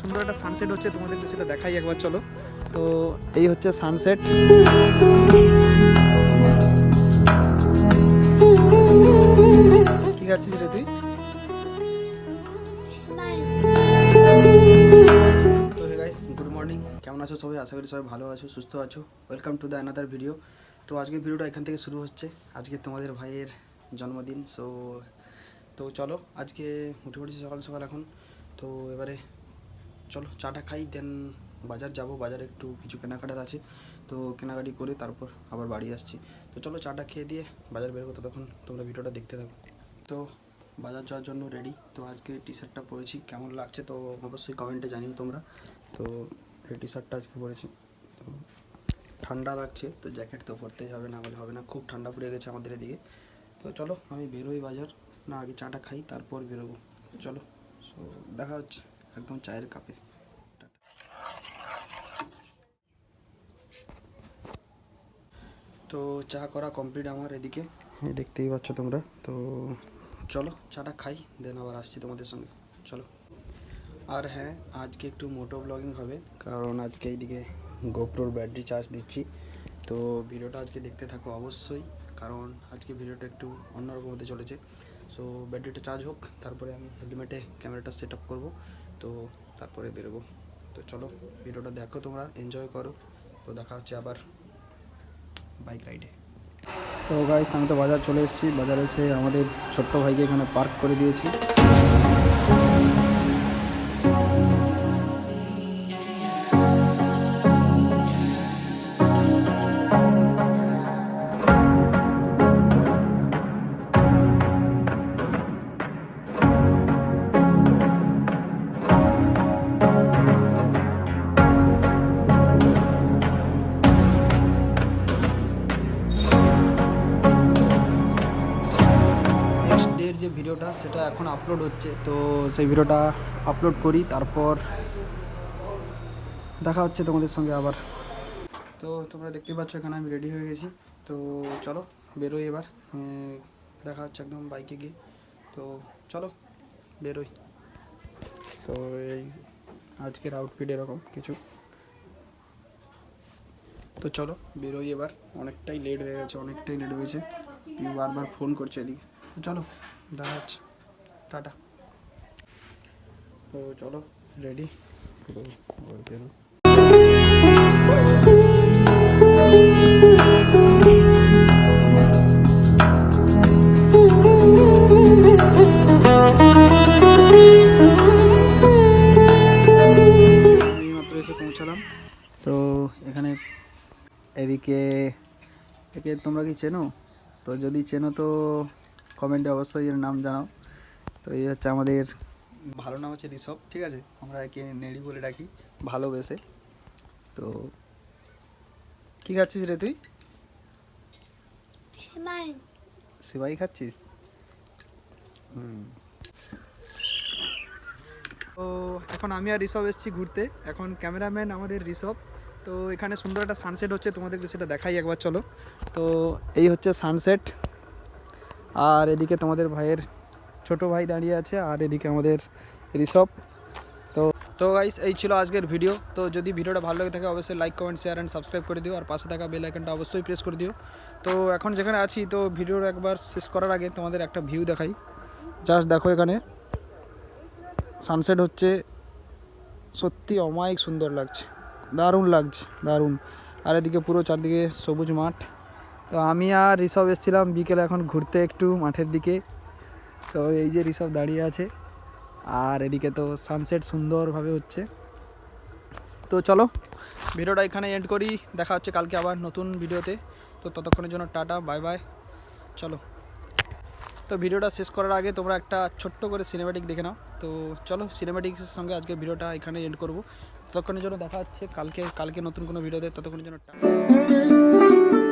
সুন্দর একটা সানসেট হচ্ছে, তোমাদেরকে সেটা দেখাই একবার, চলো। তো এই হচ্ছে সানসেট ঠিক আছে রে তুই? গুড মর্নিং কেমন আছো সবাই? আশা করি সবাই ভালো আছো, সুস্থ আছো। Welcome to the another video তো আজকে ভিডিওটা এখান থেকে শুরু হচ্ছে। আজকে তোমাদের ভাইয়ের জন্মদিন সো তো চলো, আজকে উঠে পড়েছি সকাল সকাল এখন। তো এবারে চলো চাটা খাই দেন বাজার যাব। বাজারে একটু কিছু কেনাকাটার আছে। তো কেনাকাটি করে তারপর আবার বাড়ি আসছি। তো চলো চাটা খেয়ে দিয়ে বাজার বেরোবো ততক্ষণ তোমরা ভিডিওটা দেখতে থাকো। তো বাজার যাওয়ার জন্য রেডি তো আজকে টি শার্টটা পরেছি। কেমন লাগছে তো অবশ্যই কমেন্টে জানিও তোমরা। তো এই টি শার্টটা আজকে পরেছি। তো ঠান্ডা লাগছে, তো জ্যাকেট তো পরতেই হবে, না হলে হবে না। খুব ঠান্ডা পড়ে গেছে আমাদের এদিকে। তো চলো আমি বেরোই বাজার। না, আগে চাটা খাই, তারপর বেরোবো। চলো সো দেখা হচ্ছে। একদম চায়ের কাপে। তো চা করা কমপ্লিট আমার এদিকে। দেখতেই পাচ্ছ তোমরা তো চলো চাটা খাই দেন আবার আসছি তোমাদের সঙ্গে। চলো। আর হ্যাঁ আজকে একটু মোটো ব্লগিং হবে কারণ আজকে এইদিকে গোপ্রোর ব্যাটারি চার্জ দিচ্ছি। তো ভিডিওটা আজকে দেখতে থাকো অবশ্যই কারণ আজকে ভিডিওটা একটু অন্যরকম হতে চলেছে। সো ব্যাটারিটা চার্জ হোক তারপরে আমি হেলমেটে ক্যামেরাটা সেট আপ করব। তো তারপরে বেরোবো। তো চলো, ভিডিওটা দেখো তোমরা এনজয় করো। তো দেখা হচ্ছে আবার বাইক রাইডে তো গাইস আমি তো বাজার চলে এসেছি। বাজারে এসে আমাদের ছোট্ট ভাইকে এখানে পার্ক করে দিয়েছি। যে ভিডিওটা সেটা এখন আপলোড হচ্ছে, তো সেই ভিডিওটা আপলোড করি, তারপর দেখা হচ্ছে তোমাদের সঙ্গে আবার। তো তোমরা দেখতে পাচ্ছ এখানে আমি রেডি হয়ে গেছি, তো চলো বেরোই এবার দেখা হচ্ছে একদম বাইকে গিয়ে। তো চলো বেরোই। তো এই আজকের আউটফিট এরকম কিছু। তো চলো বেরোই এবার, অনেকটাই লেট হয়ে গেছে, অনেকটাই লেট হয়েছে। বারবার ফোন করছে এদিকে। চলো দেখা টাটা। তো চলো রেডি তো এখানে এদিকে একে তোমরা কি চেনো? তো যদি চেনো তো কমেন্টে অবশ্যই এর নাম জানাও। তো এই হচ্ছে আমাদের ভালো নাম হচ্ছে ঋষভ ঠিক আছে? আমরা একে নেড়ি বলে ডাকি ভালোবেসে। তো কি খাচ্ছিস রে তুই? সেবাই খাচ্ছিস? হুম। তো এখন আমি আর ঋষভ এসেছি ঘুরতে। এখন ক্যামেরাম্যান আমাদের ঋষভ। তো এখানে সুন্দর একটা সানসেট হচ্ছে তোমাদেরকে সেটা দেখাই একবার চলো। তো এই হচ্ছে সানসেট আর এদিকে তোমাদের ভাইয়ের ছোট ভাই দাঁড়িয়ে আছে, আর এদিকে আমাদের ঋষভ। তো তো গাইস এই ছিল আজকের ভিডিও তো যদি ভিডিওটা ভালো লাগে থাকে, অবশ্যই like comment share and subscribe করে দিও। আর পাশে থাকা বেল আইকনটা অবশ্যই প্রেস করে দিও। তো এখন যেখানে আছি, তো ভিডিওর একবার শেষ করার আগে তোমাদের একটা ভিউ দেখাই। জাস্ট দেখো এখানে। সানসেট হচ্ছে সত্যি অমায়িক সুন্দর লাগছে। দারুণ লাগছে, দারুণ। আর এদিকে পুরো চারদিকে সবুজ মাঠ। তো আমি আর ঋষভ এসেছিলাম বিকেলে এখন ঘুরতে একটু মাঠের দিকে। তো এই যে ঋষভ দাঁড়িয়ে আছে, আর এদিকে তো সানসেট সুন্দরভাবে হচ্ছে। তো চলো, ভিডিওটা এখানে এন্ড করি। দেখা হচ্ছে কালকে আবার নতুন ভিডিওতে। তো ততক্ষণের জন্য টাটা বাই বাই চলো। তো ভিডিওটা শেষ করার আগে তোমরা একটা ছোট্ট করে সিনেমেটিক দেখে নাও। তো চলো সিনেমেটিক্সের সঙ্গে আজকে ভিডিওটা এখানে এন্ড করব। ততক্ষণের জন্য দেখা হচ্ছে কালকে কালকে নতুন কোনো ভিডিওতে। ততক্ষণের জন্য টাটা।